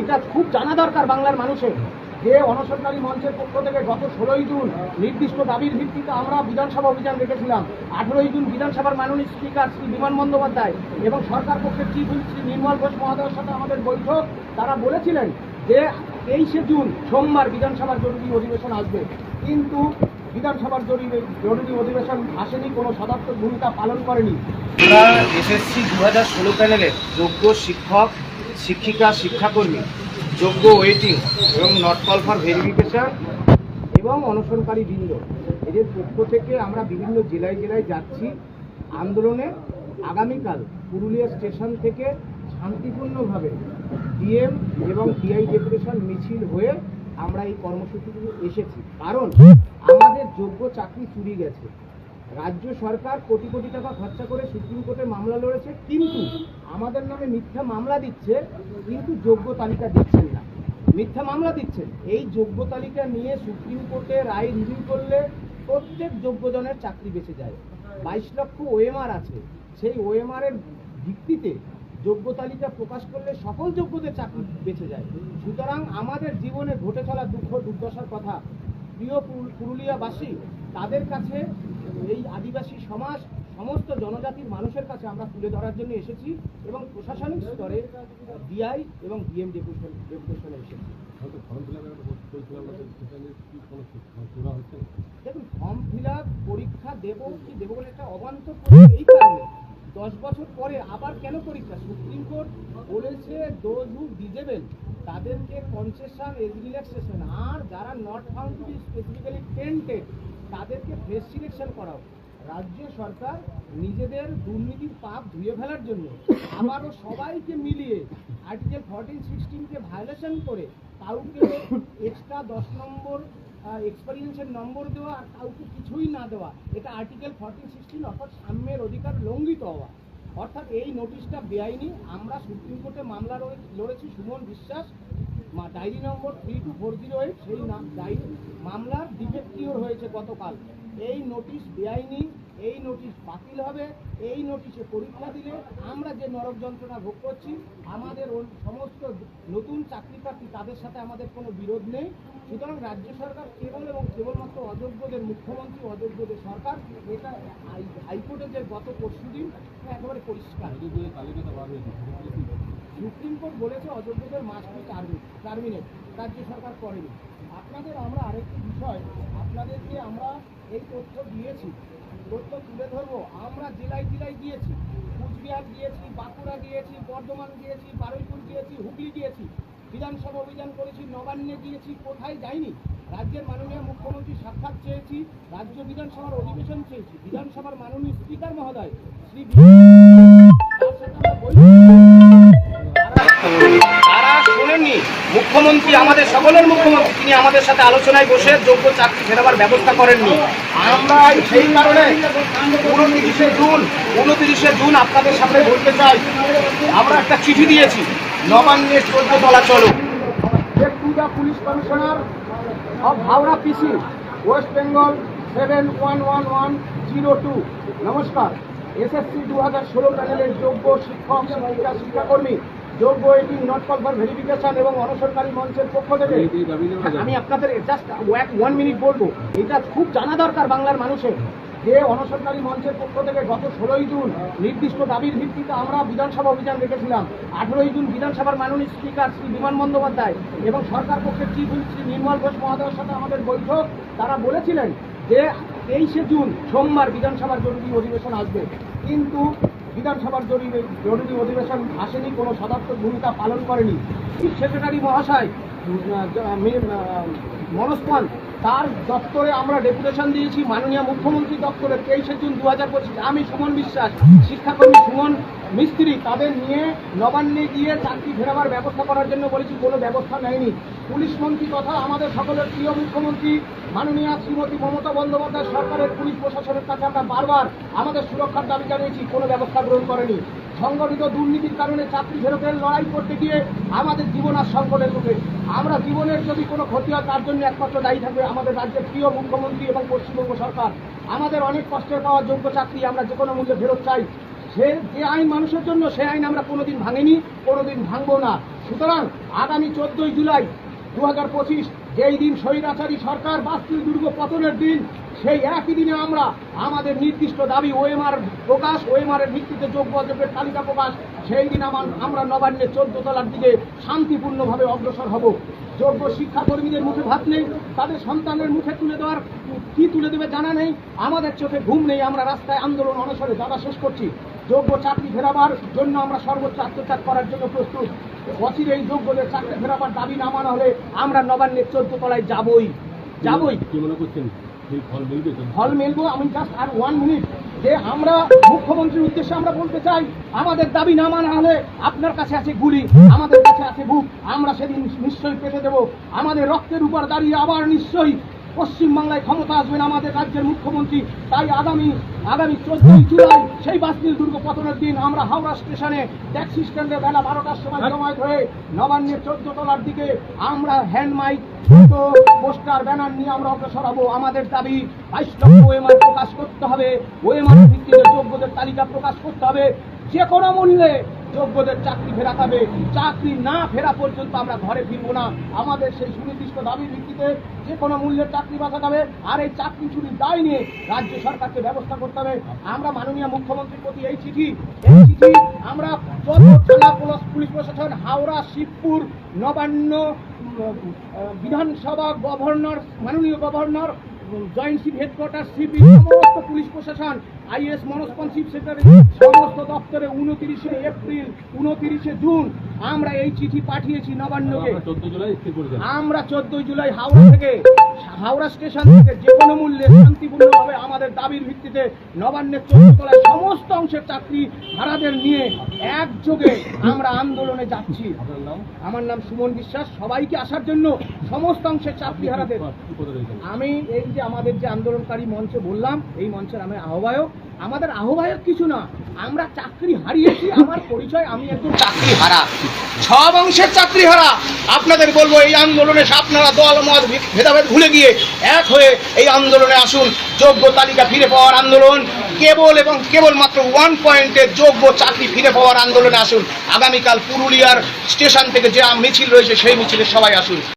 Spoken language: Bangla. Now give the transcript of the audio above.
এটা খুব জানা দরকার বাংলার মানুষের যে অনশনকারী মঞ্চের পক্ষ থেকে গত ষোলোই জুন নির্দিষ্ট দাবির ভিত্তিতে আমরা বিধানসভা অভিযান রেখেছিলাম আঠেরোই জুন বিধানসভার মাননীয় স্পিকার শ্রী বিমান বন্দ্যোপাধ্যায় এবং সরকার পক্ষের চিফ শ্রী নির্মল ঘোষ মহোদয়ের সাথে আমাদের বৈঠক, তারা বলেছিলেন যে তেইশে জুন সোমবার বিধানসভার জরুরি অধিবেশন আসবে। কিন্তু বিধানসভার জরুরি জরুরি অধিবেশন আসেনি, কোনো সদার্থক ভূমিকা পালন করেনি। আমরা এসএসসি দু হাজার ষোলো প্যানেলের যোগ্য শিক্ষক শিক্ষিকা, শিক্ষাকর্মী, যোগ্য ওয়েটিং এবং নট কল ফর ভেরিফিকেশন এবং অনশনকারী বৃন্দ। এদের পক্ষ থেকে আমরা বিভিন্ন জেলায় জেলায় যাচ্ছি। আন্দোলনে আগামীকাল পুরুলিয়া স্টেশন থেকে শান্তিপূর্ণভাবে ডিএম এবং ডিআই ডেপুটেশন মিছিল হয়ে আমরা এই কর্মসূচিতে এসেছি। কারণ আমাদের যোগ্য চাকরি চুরি গেছে। রাজ্য সরকার কোটি কোটি টাকা খরচা করে সুপ্রিম কোর্টে মামলা লড়েছে, কিন্তু আমাদের নামে মিথ্যা মামলা দিচ্ছে, কিন্তু যোগ্য তালিকা দিচ্ছেন না। মিথ্যা মামলা দিচ্ছেন। এই যোগ্য তালিকা নিয়ে সুপ্রিম কোর্টে রায় রিভিউ করলে প্রত্যেক যোগ্যজনের চাকরি বেঁচে যায়। বাইশ লক্ষ ওএমআর আছে। সেই ওএমআর এর ভিত্তিতে যোগ্য তালিকা প্রকাশ করলে সকল যোগ্যদের চাকরি বেঁচে যায়। সুতরাং আমাদের জীবনে ঘটে চলা দুঃখ, দুর্দশার কথা, প্রিয় পুরু- পুরুলিয়াবাসী, তাদের কাছে এই আদিবাসী সমাজ সমস্ত জনজাতির মানুষের কাছে আমরা তুলে ধরার জন্য এসেছি এবং প্রশাসনিক স্তরে ডিআই এবং ডিএম ডেপুটেশন ডেপুটেশনে এসেছি? দেখুন ফর্ম ফিল আপ পরীক্ষা দেবো কি দেবো বলে একটা অবান্তর এই কারণে। দশ বছর পরে আবার কেন পরীক্ষা? সুপ্রিম কোর্ট বলেছে দোজ হু ডিজেবেল তাদেরকে কনসেশন এজ রিল্যাক্সেশন আর যারা not found to be specifically tainted তাদেরকে ফ্রেশ সিলেকশন করাও। রাজ্য সরকার নিজেদের দুর্নীতির পাপ ধুয়ে ফেলার জন্য আবারও সবাইকে মিলিয়ে আর্টিকেল ফোরটিন সিক্সটিনকে ভায়োলেশন করে কাউকে এক্সট্রা দশ নম্বর এক্সপেরিয়েন্সের নম্বর দেওয়া আর কাউকে কিছুই না দেওয়া, এটা আর্টিকেল ফোরটিন সিক্সটিন অর্থাৎ সাম্যের অধিকার লঙ্ঘিত হওয়া। অর্থাৎ এই নোটিশটা বেআইনি। আমরা সুপ্রিম কোর্টে মামলা লড়েছি Suman Biswas. Diary number three two four zero eight সেই ডায়েরি মামলার ডিফেক্টিওর হয়েছে গতকাল। এই নোটিশ বেআইনি, এই নোটিশ বাতিল হবে, এই নোটিশে পরীক্ষা দিলে আমরা যে নরক যন্ত্রণা ভোগ করছি, আমাদের সমস্ত নতুন চাকরি প্রার্থী তাদের সাথে আমাদের কোনো বিরোধ নেই। সুতরাং রাজ্য সরকার কেবল এবং কেবলমাত্র অযোগ্যদের মুখ্যমন্ত্রী, অযোগ্যদের সরকার, এটা হাই- হাইকোর্টের যে গত পরশু দিন একেবারে পরিষ্কার। সুপ্রিম কোর্ট বলেছে অযোগ্যদের মাস্ট টার্মিনেট রাজ্য সরকার করেনি। আপনাদের আমরা আরেকটি বিষয়, আপনাদেরকে আমরা এই তথ্য দিয়েছি, তথ্য তুলে ধরবো। আমরা জেলায় জেলায় গিয়েছি, কুচবিহার গিয়েছি, বাঁকুড়া গিয়েছি, বর্ধমান গিয়েছি, বারুইপুর গিয়েছি, হুগলি গিয়েছি। বিধানসভা অভিযান করেছি, নবান্নে গিয়েছি, কোথায় যাইনি? রাজ্যের মাননীয় মুখ্যমন্ত্রী সাক্ষাৎ চেয়েছি, রাজ্য বিধানসভার অধিবেশন চেয়েছি, বিধানসভার মাননীয় স্পিকার মহোদয়, শ্রী মুখ্যমন্ত্রী, আমাদের সকলের মুখ্যমন্ত্রী, তিনি আমাদের সাথে আলোচনায় বসে যোগ্য চাকরি ফেরাবার ব্যবস্থা করেননি। আমরা সেই কারণে উনত্রিশে জুন উনত্রিশে জুন আপনাদের সামনে বলতে চাই, আমরা একটা চিঠি দিয়েছি নবান্নের চোদ্দ তলা চলো police commissioner of Howrah PC West Bengal seven one one one zero two নমস্কার এসএসসি দু হাজার ষোলো প্যানেলের যোগ্য শিক্ষক, শিক্ষিকা, শিক্ষাকর্মী যোগ্য এটি নট ফর ভেরিফিকেশন এবং অনসরকারি মঞ্চের পক্ষ থেকে। আমি আপনাদের জাস্ট ওয়ান মিনিট বলব। এটা খুব জানা দরকার বাংলার মানুষের যে অনসরকারি মঞ্চের পক্ষ থেকে গত ষোলোই জুন নির্দিষ্ট দাবির ভিত্তিতে আমরা বিধানসভা অভিযান রেখেছিলাম। আঠেরোই জুন বিধানসভার মাননীয় স্পিকার শ্রী বিমান বন্দ্যোপাধ্যায় এবং সরকার পক্ষের চিফ শ্রী নির্মল ঘোষ মহোদয়ের সাথে আমাদের বৈঠক তারা বলেছিলেন যে তেইশে জুন সোমবার বিধানসভার জরুরি অধিবেশন আসবে। কিন্তু বিধানসভার জরুরি জরুরি অধিবেশন আসেনি, কোনো সদার্থক ভূমিকা পালন করেনি। সেক্রেটারি মহাশয় মনোজ পান তার দপ্তরে আমরা ডেপুটেশন দিয়েছি মাননীয় মুখ্যমন্ত্রী দপ্তরে তেইশে জুন দু হাজার পঁচিশ। আমি সুমন বিশ্বাস, শিক্ষাকর্মী সুমন মিস্ত্রি তাদের নিয়ে নবান্নে গিয়ে চাকরি ফেরাবার ব্যবস্থা করার জন্য বলেছি কোনো ব্যবস্থা নেয়নি। পুলিশ মন্ত্রী তথা আমাদের সকলের প্রিয় মুখ্যমন্ত্রী মাননীয় শ্রীমতী মমতা বন্দ্যোপাধ্যায় সরকারের পুলিশ প্রশাসনের কাছে আমরা বারবার আমাদের সুরক্ষার দাবি জানিয়েছি, কোনো ব্যবস্থা গ্রহণ করেনি। সংগঠিত দুর্নীতির কারণে চাকরি ফেরতের লড়াই করতে গিয়ে আমাদের জীবন আর সংকটের মুখে। আমরা জীবনের যদি কোনো ক্ষতি হয়, তার জন্য একমাত্র দায়ী থাকবে আমাদের রাজ্যের প্রিয় মুখ্যমন্ত্রী এবং পশ্চিমবঙ্গ সরকার। আমাদের অনেক কষ্টের পাওয়া যোগ্য চাকরি আমরা যে কোনো মূল্যে ফেরত চাই। সে যে আইন মানুষের জন্য সে আইন আমরা কোনোদিন ভাঙিনি, কোনোদিন ভাঙবো না। সুতরাং আগামী চোদ্দই জুলাই দু হাজার পঁচিশ যেই দিন স্বৈরাচারী সরকার বাস্তুল দুর্গ পতনের দিন, সেই একই দিনে আমরা আমাদের নির্দিষ্ট দাবি ওএমআর প্রকাশ ওএমআর এর ভিত্তিতে যোগ্য অযোগ্যের তালিকা প্রকাশ, সেই দিন আমার আমরা নবান্নের চোদ্দ তলার দিকে শান্তিপূর্ণভাবে অগ্রসর হব। যোগ্য শিক্ষাকর্মীদের মুখে ভাত নেই, তাদের সন্তানের মুখে তুলে দেওয়ার কি তুলে দেবে জানা নেই। আমাদের চোখে ঘুম নেই, আমরা রাস্তায় আন্দোলন অনসরে যাওয়া শেষ করছি। যোগ্য চাকরি ফেরাবার জন্য আমরা সর্বোচ্চ আত্মত্যাগ করার জন্য প্রস্তুত। অচিরে এই যোগ্যদের চাকরি ফেরাবার দাবি না মানা হলে আমরা নবান্নের চোদ্দ তলায় যাবই। যাবই। কি মনে করছেন? ফল মিলবে আমি জাস্ট আর ওয়ান মিনিট যে আমরা মুখ্যমন্ত্রীর উদ্দেশ্যে আমরা বলতে চাই আমাদের দাবি না মানা হলে আপনার কাছে আছে গুলি আমাদের কাছে আছে বুক আমরা সেদিন নিশ্চয়ই পেতে দেব। আমাদের রক্তের উপর দাঁড়িয়ে আবার নিশ্চয়ই পশ্চিমবাংলায় ক্ষমতা আসবেন আমাদের রাজ্যের মুখ্যমন্ত্রী। তাই আগামী আগামী চোদ্দই জুলাই সেই বাসটিল দুর্গ পতনের দিন আমরা হাওড়া স্টেশনে ট্যাক্সি স্ট্যান্ডে বেলা বারোটার সময় জমায়েত হয়ে নবান্নের চোদ্দ তলার দিকে আমরা হ্যান্ড মাইক পোস্টার ব্যানার নিয়ে আমরা অগ্রসর হব আমাদের দাবি বাইশ লক্ষ ওএমআর প্রকাশ করতে হবে। ওএমআর ভিত্তিতে যোগ্যদের তালিকা প্রকাশ করতে হবে। যে কোনো মূল্যে যোগ্যদের চাকরি ফেরাতে চাকরি না ফেরা পর্যন্ত আমরা ঘরে ফিরবো না। আমাদের সেই সুনির্দিষ্ট দাবির ভিত্তিতে যে কোনো মূল্যের চাকরি বাঁচাতে হবে। আর এই চাকরি চুরির দায় নিয়ে রাজ্য সরকারকে ব্যবস্থা করতে হবে। আমরা মাননীয় মুখ্যমন্ত্রীর প্রতি এই চিঠি এই চিঠি আমরা যত থানা পুলিশ পুলিশ প্রশাসন, হাওড়া, শিবপুর, নবান্ন বিধানসভা গভর্নর, মাননীয় governor joint chief headquarter CP সমস্ত পুলিশ প্রশাসন আইএস মনস্পন চিফ সেক্রেটারি সমস্ত দপ্তরে উনতিরিশে এপ্রিল উনতিরিশে জুন আমরা এই চিঠি পাঠিয়েছি নবান্নকে। আমরা চোদ্দই জুলাই হাওড়া থেকে হাওড়া স্টেশন থেকে যে কোনো মূল্যে শান্তিপূর্ণভাবে আমাদের দাবির ভিত্তিতে নবান্নের চৌদ্দতলায় সমস্ত অংশের চাকরি হারাদের নিয়ে একযোগে আমরা আন্দোলনে যাচ্ছি। আমার নাম সুমন বিশ্বাস। সবাইকে আসার জন্য সমস্ত অংশের চাকরি হারাদের আমি এই যে আমাদের যে আন্দোলনকারী মঞ্চে বললাম এই মঞ্চের আমি আহ্বায়ক। আমাদের আহ্বায়ক কিছু না, আমরা চাকরি হারিয়েছি, আমার পরিচয় আমি একজন চাকরি হারা সব অংশের চাকরি হারা আপনাদের বলব, এই আন্দোলনে আপনারা দল, মত ভেদাভেদ ভুলে গিয়ে এক হয়ে এই আন্দোলনে আসুন। যোগ্য তালিকা ফিরে পাওয়ার আন্দোলন, কেবল এবং কেবলমাত্র ওয়ান পয়েন্টে যোগ্য চাকরি ফিরে পাওয়ার আন্দোলনে আসুন। আগামীকাল পুরুলিয়ার স্টেশন থেকে যে মিছিল রয়েছে, সেই মিছিলে সবাই আসুন।